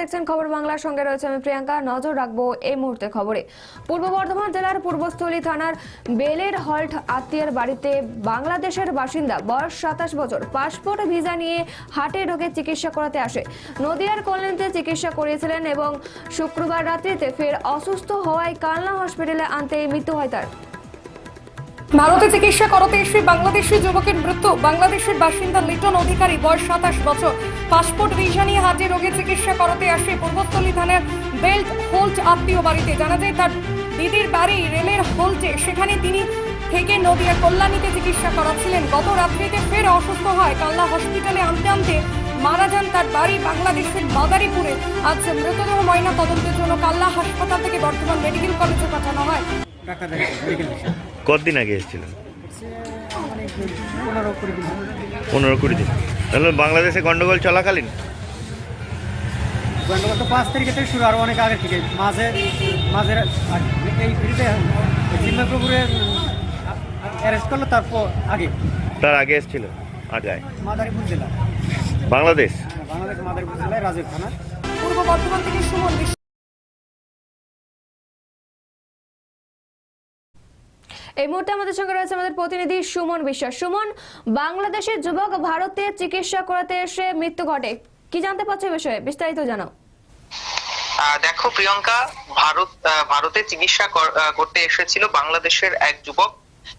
দেখছেন খবর বাংলার সঙ্গে রয়েছে আমি প্রিয়াঙ্কা। নজর রাখব এই মুহূর্তে খবরে। পূর্ব বর্ধমান জেলার পূর্বস্থলী থানার বেলের হল্ট আত্মীয়ের বাড়িতে বাংলাদেশের বাসিন্দা, বয়স সাতাশ বছর, পাসপোর্ট, ভিসা নিয়ে হাটে ঢোকে চিকিৎসা করাতে আসে। নদিয়ার কল্যাণীতে চিকিৎসা করিয়েছিলেন এবং শুক্রবার রাত্রিতে ফের অসুস্থ হওয়ায় কালনা হসপিটালে আনতে মৃত্যু হয় তার। ভারতে চিকিৎসা করাতে এসে বাংলাদেশি যুবকের মৃত্যু। বাংলাদেশের বাসিন্দা লিটন অধিকারী, বয়স সাতাশ বছর। পাসপোর্ট ভিসা নিয়ে হাজির রোগী চিকিৎসা করাতে আসে পূর্বস্থলী থানার বেল্ট হোল্ট আত্মীয় বাড়িতে। জানা যায়, তার দিদির বাড়ি রেলের হোল্টে। সেখানে তিনি থেকে নদিয়া কল্যাণীতে চিকিৎসা করাচ্ছিলেন। গত রাত্রিতে ফের অসুস্থ হয়। কাল্লা হসপিটালে আনতে আনতে মারা যান তার বাড়ি বাংলাদেশের মাদারীপুরে। আজ মৃতদেহ ময়না তদন্তের জন্য কাল্লা হাসপাতাল থেকে বর্তমান মেডিকেল কলেজে পাঠানো হয়। কতদিন আগে এসেছিলেন? পনেরো কুড়ি দিন। তাহলে বাংলাদেশে গন্ডগোল চলাকালীন? গন্ডগোল তো পাঁচ তারিখে থেকে শুরু আরও অনেক আগে থেকে। মাঝে। এই ফ্রিতে জিম্মাপুরে অ্যারেস্ট করল তারপর আগে। তার আগে এসেছিল? আগায়। মাদারীপুর জেলা। বাংলাদেশ? হ্যাঁ, বাংলাদেশ মাদারীপুর জেলায় রাজীব থানা পূর্ব বর্ধমান থেকে সুমন এই মুহূর্তে আমাদের সঙ্গে রয়েছে আমাদের প্রতিনিধি সুমন বিশ্বাস। সুমন, বাংলাদেশের যুবক ভারতে চিকিৎসা করাতে এসে মৃত্যু ঘটে। কি জানতে পারছ বিষয়ে? বিস্তারিত জানাও। দেখো প্রিয়ঙ্কা, ভারত ভারতে চিকিৎসা করতে এসেছিল বাংলাদেশের এক যুবক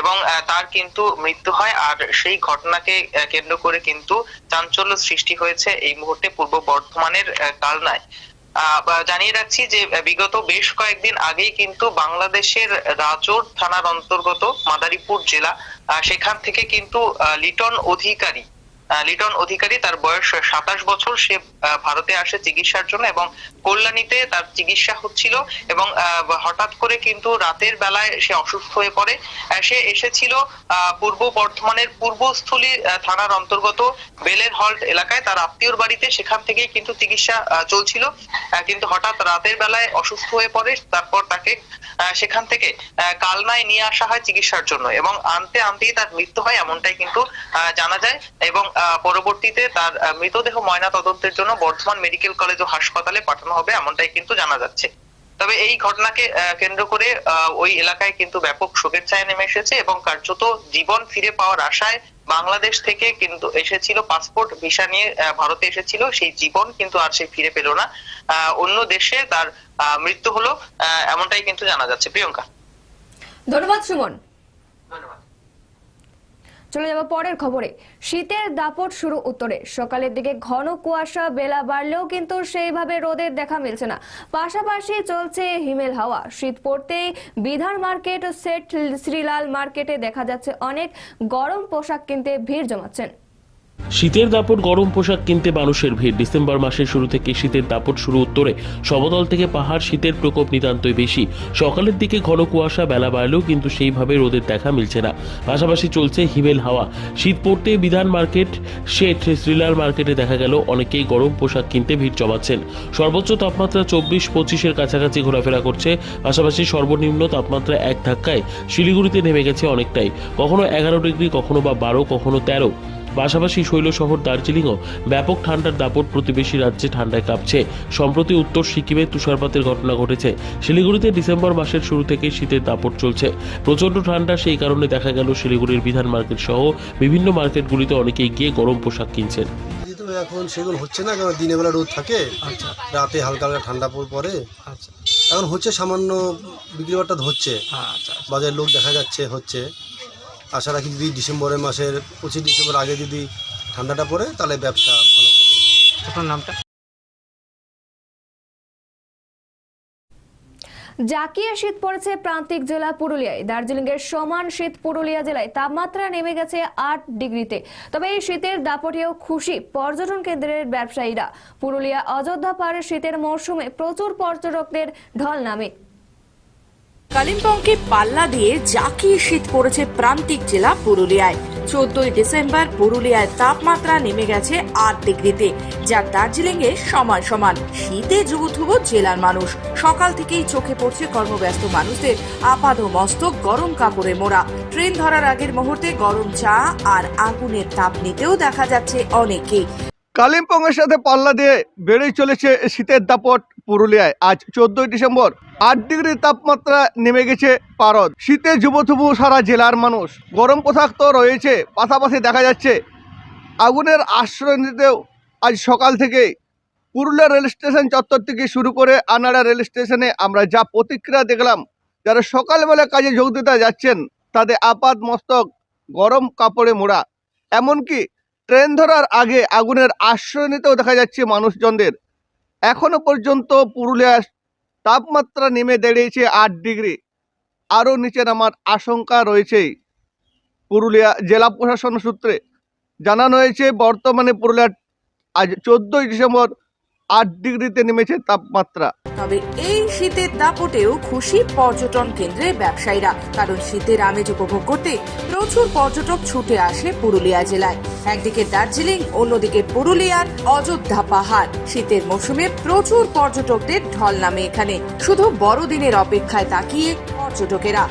এবং তার কিন্তু মৃত্যু হয় আর সেই ঘটনাকে কেন্দ্র করে কিন্তু চাঞ্চল্য সৃষ্টি হয়েছে এই মুহূর্তে পূর্ব বর্ধমানের কালনায়। জানিয়ে রাখছি যে বিগত বেশ কয়েকদিন আগেই কিন্তু বাংলাদেশের রাজোর থানার অন্তর্গত মাদারীপুর জেলা সেখান থেকে কিন্তু লিটন অধিকারী লিটন অধিকারী, তার বয়স সাতাশ বছর। সে ভারতে আসে চিকিৎসার জন্য এবং কল্যাণীতে তার চিকিৎসা হচ্ছিল এবং হঠাৎ করে কিন্তু রাতের বেলায় সে অসুস্থ হয়ে পড়ে। সে এসেছিল পূর্ব বর্ধমানের পূর্বস্থলী থানার অন্তর্গত বেলের হল্ট এলাকায়। তার আত্মীয়র বাড়িতে সেখান থেকে কিন্তু চিকিৎসা চলছিল। কিন্তু হঠাৎ রাতের বেলায় অসুস্থ হয়ে পড়ে। তারপর তাকে সেখান থেকে কালনায় নিয়ে আসা হয় চিকিৎসার জন্য এবং আনতে আনতেই তার মৃত্যু হয় এমনটাই কিন্তু জানা যায় এবং পরবর্তীতে তার মৃতদেহ ময়না তদন্তের জন্য বর্ধমান মেডিকেল কলেজ ও হাসপাতালে পাঠানো হবে এমনটাই কিন্তু জানা যাচ্ছে। তবে এই ঘটনাকে কেন্দ্র করে ওই এলাকায় কিন্তু ব্যাপক শোকের ছায়া নেমে এসেছে এবং কার্যত জীবন ফিরে পাওয়ার আশায় বাংলাদেশ থেকে কিন্তু এসেছিল পাসপোর্ট ভিসা নিয়ে ভারতে এসেছিল, সেই জীবন কিন্তু আর সে ফিরে পেল না। অন্য দেশে তার মৃত্যু হলো এমনটাই কিন্তু জানা যাচ্ছে। প্রিয়ঙ্কা। ধন্যবাদ সুমন। চলে যাব পরের খবরে। শীতের দাপট শুরু উত্তরে। সকালের দিকে ঘন কুয়াশা, বেলা বাড়লেও কিন্তু সেইভাবে রোদের দেখা মিলছে না। পাশাপাশি চলছে হিমেল হাওয়া। শীত পড়তেই বিধান মার্কেট, সেট শ্রীলাল মার্কেটে দেখা যাচ্ছে অনেক গরম পোশাক কিনতে ভিড় জমাচ্ছেন। শীতের দাপট গরম পোশাক কিনতে মানুষের ভিড়। ডিসেম্বর মাসের শুরু থেকে শীতের দাপট শুরু উত্তরে। সমতল থেকে পাহাড় শীতের প্রকোপ নিতান্তই বেশি। সকালের দিকে ঘন কুয়াশা, বেলা বাড়লেও কিন্তু সেইভাবে রোদের দেখা মিলছে না। পাশাপাশি চলছে হিমেল হাওয়া। শীত পড়তে বিধান মার্কেট শেঠ শ্রীলাল মার্কেটে দেখা গেল, অনেকেই গরম পোশাক কিনতে ভিড় জমাচ্ছেন। সর্বোচ্চ তাপমাত্রা চব্বিশ, পঁচিশের কাছাকাছি ঘোরাফেরা করছে। পাশাপাশি সর্বনিম্ন তাপমাত্রা এক ধাক্কায় শিলিগুড়িতে নেমে গেছে অনেকটাই। কখনো এগারো ডিগ্রি, কখনো বা বারো, কখনো তেরো। পাশাপাশি শৈল শহর দার্জিলিংও ব্যাপক ঠান্ডার দাপট প্রতিবেশী রাজ্যে ঠান্ডায় কাঁপছে। সম্প্রতি উত্তর সিকিমে তুষারপাতের ঘটনা ঘটেছে। শিলিগুড়িতে ডিসেম্বর মাসের শুরু থেকেই শীতের দাপট চলছে। প্রচণ্ড ঠান্ডা সেই কারণে দেখা গেল শিলিগুড়ির বিধান মার্কেট সহ বিভিন্ন মার্কেটগুলিতে অনেকেই গিয়ে গরম পোশাক কিনছেন। এখন সেগুলো হচ্ছে না কারণ দিনের বেলা রোদ থাকে। আচ্ছা। রাতে হালকা হালকা ঠান্ডা পড়- পড়ে। আচ্ছা। এখন হচ্ছে সামান্য বিক্রি বাট্টা হচ্ছে আচ্ছা। বাজারের লোক দেখা যাচ্ছে হচ্ছে। আশা রাখি যদি ডিসেম্বরের মাসের পঁচিশ ডিসেম্বর আগে যদি ঠান্ডাটা পড়ে তাহলে ব্যবসা ভালো হবে। আপনার নামটা? জাকিয়ে শীত পড়েছে প্রান্তিক জেলা পুরুলিয়ায়। দার্জিলিংয়ের সমান শীত পুরুলিয়া জেলায় তাপমাত্রা নেমে গেছে আট ডিগ্রিতে। তবে এই শীতের দাপটেও খুশি পর্যটন কেন্দ্রের ব্যবসায়ীরা। পুরুলিয়া অযোধ্যা পাহাড়ের শীতের মরশুমে প্রচুর পর্যটকদের ঢল নামে। কালিম্পংকে পাল্লা দিয়ে জাকিয়ে শীত পড়েছে প্রান্তিক জেলা পুরুলিয়ায়। চোদ্দই ডিসেম্বর পুরুলিয়ায় তাপমাত্রা নেমে গেছে আট ডিগ্রিতে, যা দার্জিলিং এ সমান সমান। শীতে যুবথুবু জেলার মানুষ। সকাল থেকেই চোখে পড়ছে কর্মব্যস্ত মানুষদের। আপাদ মস্তক গরম কাপড়ে মোড়া। ট্রেন ধরার আগের মুহূর্তে গরম চা আর আগুনের তাপ নিতেও দেখা যাচ্ছে অনেকেই। কালিম্পংয়ের সাথে পাল্লা দিয়ে বেড়েই চলেছে শীতের দাপট পুরুলিয়ায়। আজ চোদ্দই ডিসেম্বর, আট ডিগ্রি তাপমাত্রা নেমে গেছে পারদ। শীতে যুবথুবু সারা জেলার মানুষ। গরম পোশাক তো রয়েছে, পাশাপাশি দেখা যাচ্ছে আগুনের আশ্রয় নিতেও আজ সকাল থেকেই। পুরুলিয়া রেল স্টেশন চত্বর থেকে শুরু করে আনাড়া রেল স্টেশনে আমরা যা প্রতিক্রিয়া দেখলাম, যারা সকালবেলা কাজে যোগ দিতে যাচ্ছেন, তাদের আপাত মস্তক গরম কাপড়ে মোড়া। এমনকি ট্রেন ধরার আগে আগুনের আশ্রয় নিতেও দেখা যাচ্ছে মানুষজনদের। এখনও পর্যন্ত পুরুলিয়ার তাপমাত্রা নেমে দাঁড়িয়েছে আট ডিগ্রি। আরও নিচে নামার আশঙ্কা রয়েছে। পুরুলিয়া জেলা প্রশাসন সূত্রে জানানো হয়েছে, বর্তমানে পুরুলিয়ার আজ চোদ্দোই ডিসেম্বর আট ডিগ্রিতে নেমেছে তাপমাত্রা। তবে এই শীতের দাপটেও খুশি পর্যটন কেন্দ্রের ব্যবসায়ীরা। কারণ শীতের আমেজ উপভোগ করতে প্রচুর পর্যটক ছুটে আসে পুরুলিয়া জেলায়। একদিকে দার্জিলিং অন্যদিকে পুরুলিয়ার অযোধ্যা পাহাড়। শীতের মৌসুমে প্রচুর পর্যটকদের ঢল নামে এখানে। শুধু বড়দিনের অপেক্ষায় তাকিয়ে পর্যটকেরা।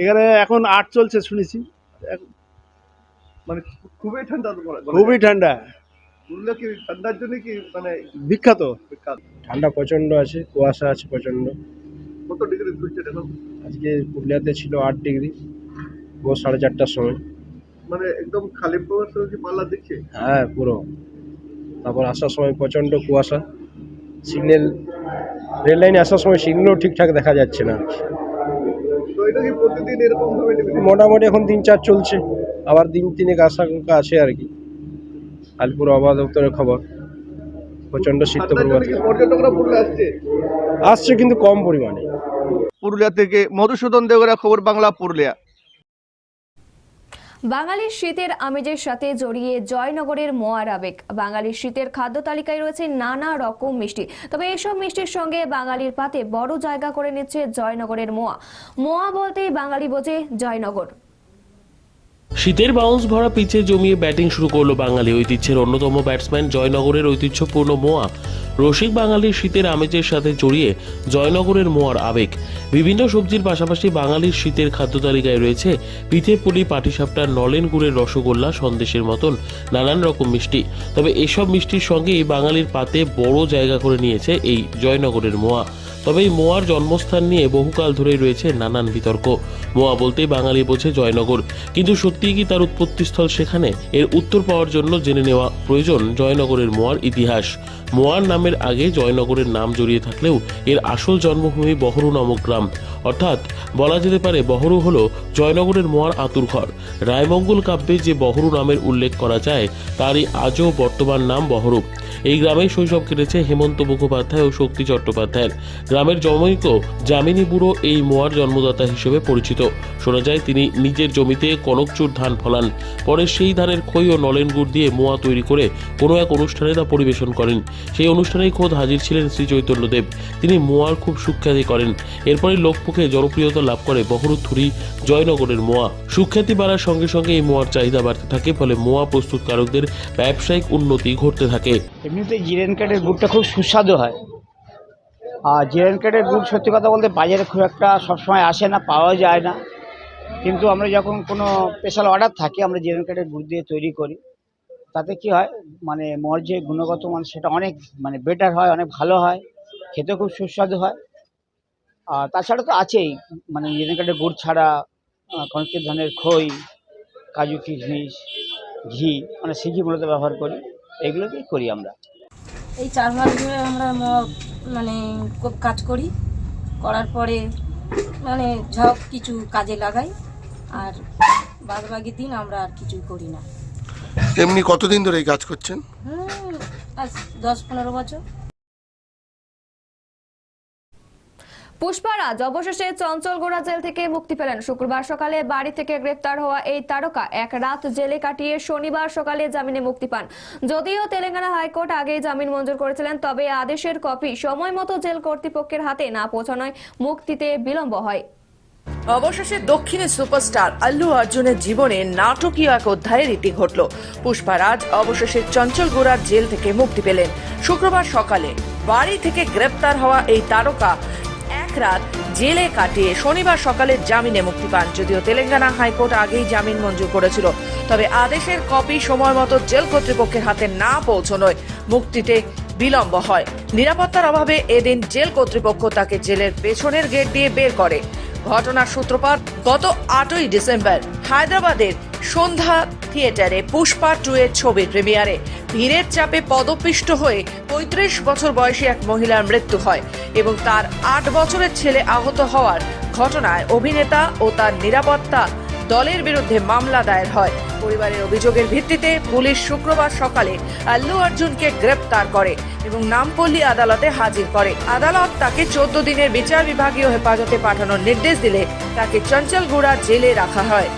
এখানে এখন আট চলছে শুনেছি। মানে খুবই ঠান্ডা খুবই ঠান্ডা। পুরুলিয়া কি ঠান্ডার জন্য কি মানে বিখ্যাত। ঠান্ডা প্রচণ্ড আছে কুয়াশা আছে প্রচণ্ড কত ডিগ্রি তুলছে এখন আজকে পুরুলিয়াতে ছিল আট ডিগ্রি ভোর সাড়ে চারটার সময়। মানে একদম খালি প্রবাস কি পাল্লা দিচ্ছে? হ্যাঁ পুরো। তারপর আসার সময় প্রচণ্ড কুয়াশা। সিগন্যাল রেল লাইনে আসার সময় সিগন্যালও ঠিকঠাক দেখা যাচ্ছে না। তো এটা কি প্রতিদিন এরকম মোটামুটি এখন তিন চার চলছে। আবার দিন তিনেক আশঙ্কা আছে আর কি। আলিপুর আবহাওয়া দপ্তরের খবর। প্রচণ্ড শীত পুরুলিয়া আসছে? আসছে কিন্তু কম পরিমাণে। পুরুলিয়া থেকে মধুসূদন দেওরা খবর বাংলা পুরুলিয়া। বাঙালির শীতের আমেজের সাথে জড়িয়ে জয়নগরের মোয়ার আবেগ। বাঙালির শীতের খাদ্য তালিকায় রয়েছে নানা রকম মিষ্টি। তবে এসব মিষ্টির সঙ্গে বাঙালির পাতে বড় জায়গা করে নিচ্ছে জয়নগরের মোয়া। মোয়া বলতেই বাঙালি বোঝে জয়নগর। শীতের বাউন্স ভরা পিচে জমিয়ে ব্যাটিং শুরু করল বাঙালি ঐতিহ্যের অন্যতম ব্যাটসম্যান জয়নগরের ঐতিহ্যপূর্ণ মোয়া। রসিক বাঙালির শীতের আমেজের সাথে জড়িয়ে জয়নগরের মোয়ার আবেগ। বিভিন্ন সবজির পাশাপাশি বাঙালির শীতের খাদ্য তালিকায় রয়েছে পিঠে পুলি পাটিসাপটা নলেন গুড়ের রসগোল্লা, সন্দেশের মতন নানান রকম মিষ্টি। তবে এসব মিষ্টির সঙ্গে এই বাঙালির পাতে বড় জায়গা করে নিয়েছে এই জয়নগরের মোয়া। তবে এই মোয়ার জন্মস্থান নিয়ে বহুকাল ধরেই রয়েছে নানান বিতর্ক। মোয়া বলতে বাঙালি বোঝে জয়নগর। কিন্তু সত্যিই কি তার উৎপত্তিস্থল সেখানে? এর উত্তর পাওয়ার জন্য জেনে নেওয়া প্রয়োজন জয়নগরের মোয়ার ইতিহাস। মোয়ার নামের আগে জয়নগরের নাম জড়িয়ে থাকলেও এর আসল জন্মভূমি বহরু নামক গ্রাম। অর্থাৎ বলা যেতে পারে বহরু হল জয়নগরের মোয়ার আতুরঘর রায়মঙ্গল কাব্যে যে বহরু নামের উল্লেখ করা যায়, তারই আজও বর্তমান নাম বহরু। এই গ্রামেই শৈশব কেটেছে হেমন্ত মুখোপাধ্যায় ও শক্তি চট্টোপাধ্যায়ের। গ্রামের জমৈক যামিনী বুড়ো এই মোয়ার জন্মদাতা হিসেবে পরিচিত। শোনা যায়, তিনি নিজের জমিতে কনকচুর ধান ফলান। পরে সেই ধানের খই ও নলেন গুড় দিয়ে মোয়া তৈরি করে কোনো এক অনুষ্ঠানে তা পরিবেশন করেন। সেই অনুষ্ঠানেই খোদ হাজির ছিলেন শ্রী চৈতন্যদেব তিনি মোয়ার খুব সুখ্যাতি করেন। এরপরে লোকমুখে জনপ্রিয়তা লাভ করে বহরুথুরি জয়নগরের মোয়া। সুখ্যাতি বাড়ার সঙ্গে সঙ্গে এই মোয়ার চাহিদা বাড়তে থাকে, ফলে মোয়া প্রস্তুতকারকদের ব্যবসায়িক উন্নতি ঘটতে থাকে। এমনিতে জিরেন কাঠের গুড়টা খুব সুস্বাদু হয়। আর জিরেন কাঠের গুড় সত্যি কথা বলতে বাজারে খুব একটা সবসময় আসে না পাওয়া যায় না। কিন্তু আমরা যখন কোনো স্পেশাল অর্ডার থাকে, আমরা জিরেন কাঠের গুড় দিয়ে তৈরি করি। তাতে কি হয় মানে মর যে গুণগত মান সেটা অনেক মানে বেটার হয়, অনেক ভালো হয় খেতে খুব সুস্বাদু হয়। আর তাছাড়া তো আছেই মানে জিরেন কাঠের গুড় ছাড়া কনকের ধানের খই, কাজু কিশমিশ, ঘি মানে সে ঘি মূলত ব্যবহার করি। এগুলো দিয়ে করি আমরা। এই চার মাস ধরে আমরা ম- মানে খুব কাজ করি। করার পরে মানে ঝক কিছু কাজে লাগাই। আর বাদ বাকি দিন আমরা আর কিছু করি না। এমনি কতদিন ধরে এই কাজ করছেন? হুম আজ দশ পনেরো বছর। পুষ্পারাজ অবশেষে চঞ্চলগোড়া জেল থেকে মুক্তি পেলেন। শুক্রবার সকালে বাড়ি থেকে গ্রেপ্তার হওয়া এই তারকা এক রাত জেলে কাটিয়ে শনিবার সকালে জামিনে মুক্তি পান। যদিও তেলেঙ্গানা হাইকোর্ট আগেই জামিন মঞ্জুর করেছিলেন, তবে আদেশের কপি সময় মতো জেল কর্তৃপক্ষের হাতে না পৌঁছানোয় মুক্তিতে বিলম্ব হয়। অবশেষে দক্ষিণের সুপারস্টার আল্লু অর্জুনের জীবনে নাটকীয় এক অধ্যায়ের রীতি ঘটল। পুষ্পারাজ অবশেষে চঞ্চলগোড়ার জেল থেকে মুক্তি পেলেন। শুক্রবার সকালে বাড়ি থেকে গ্রেপ্তার হওয়া এই তারকা এক রাত জেলে কাটিয়ে শনিবার সকালে জামিনে মুক্তি পান, যদিও তেলেঙ্গানা হাইকোর্ট আগেই জামিন মঞ্জুর করেছিল। তবে আদেশের কপি সময় মতো জেল কর্তৃপক্ষের হাতে না পৌঁছনোয় মুক্তিতে বিলম্ব হয়। নিরাপত্তার অভাবে এদিন জেল কর্তৃপক্ষ তাকে জেলের পেছনের গেট দিয়ে বের করে। ঘটনার সূত্রপাত গত আটই ডিসেম্বর, হায়দ্রাবাদের সন্ধ্যা থিয়েটারে পুষ্পা টু এর ছবির প্রিমিয়ারে। ভিড়ের চাপে পদপিষ্ট হয়ে পঁয়ত্রিশ বছর বয়সী এক মহিলার মৃত্যু হয় এবং তার আট বছরের ছেলে আহত হওয়ার ঘটনায় অভিনেতা ও তার নিরাপত্তা দলের বিরুদ্ধে মামলা দায়ের হয়। পরিবারের অভিযোগের ভিত্তিতে পুলিশ শুক্রবার সকালে আল্লু অর্জুনকে গ্রেপ্তার করে এবং নামপল্লী আদালতে হাজির করে। আদালত তাকে চোদ্দ দিনের বিচার বিভাগীয় হেফাজতে পাঠানোর নির্দেশ দিলে তাকে চঞ্চলগুড়া জেলে রাখা হয়।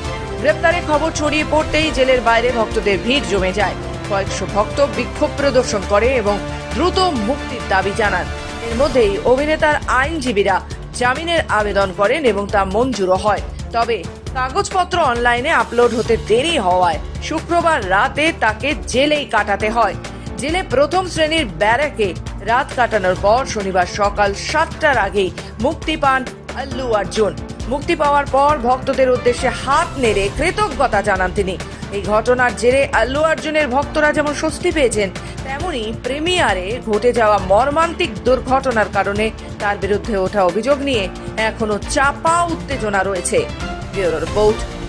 গ্রেপ্তারের খবর ছড়িয়ে পড়তেই জেলের বাইরে ভক্তদের ভিড় জমে যায়। কয়েকশো ভক্ত বিক্ষোভ প্রদর্শন করে এবং দ্রুত মুক্তির দাবি জানান। এর মধ্যেই অভিনেতার আইনজীবীরা জামিনের আবেদন করেন এবং তা মঞ্জুরও হয়। তবে কাগজপত্র অনলাইনে আপলোড হতে দেরি হওয়ায় শুক্রবার রাতে তাকে জেলেই কাটাতে হয়। জেলে প্রথম শ্রেণির ব্যারাকে রাত কাটানোর পর শনিবার সকাল সাতটার আগেই মুক্তি পান আল্লু অর্জুন। মুক্তি পাওয়ার পর ভক্তদের উদ্দেশ্যে হাত নেড়ে কৃতজ্ঞতা জানান তিনি। এই ঘটনার জেরে আল্লু অর্জুনের ভক্তরা যেমন স্বস্তি পেয়েছেন, তেমনি প্রিমিয়ারে ঘটে যাওয়া মর্মান্তিক দুর্ঘটনার কারণে তার বিরুদ্ধে ওঠা অভিযোগ নিয়ে এখনও চাপা উত্তেজনা রয়েছে।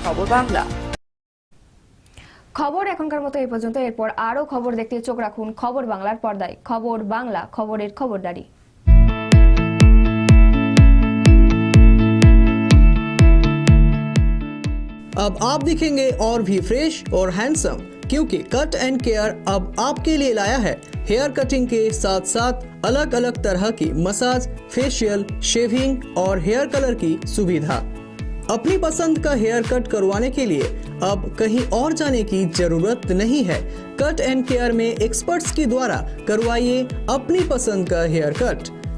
খবর বাংলা। খবর এখনকার মতো এই পর্যন্ত। এরপর আরও খবর দেখতে চোখ রাখুন খবর বাংলার পর্দায়। খবর বাংলা, খবরের খবরদারি। अब आप दिखेंगे और भी फ्रेश और हैंडसम क्योंकि कट एंड केयर अब आपके लिए लाया है। हेयर कटिंग के साथ साथ अलग अलग तरह की मसाज फेशियल शेविंग और हेयर कलर की सुविधा। अपनी पसंद का हेयर कट करवाने के लिए अब कहीं और जाने की ज़रूरत नहीं है। कट एंड केयर में एक्सपर्ट्स के द्वारा करवाइए अपनी पसंद का हेयर कट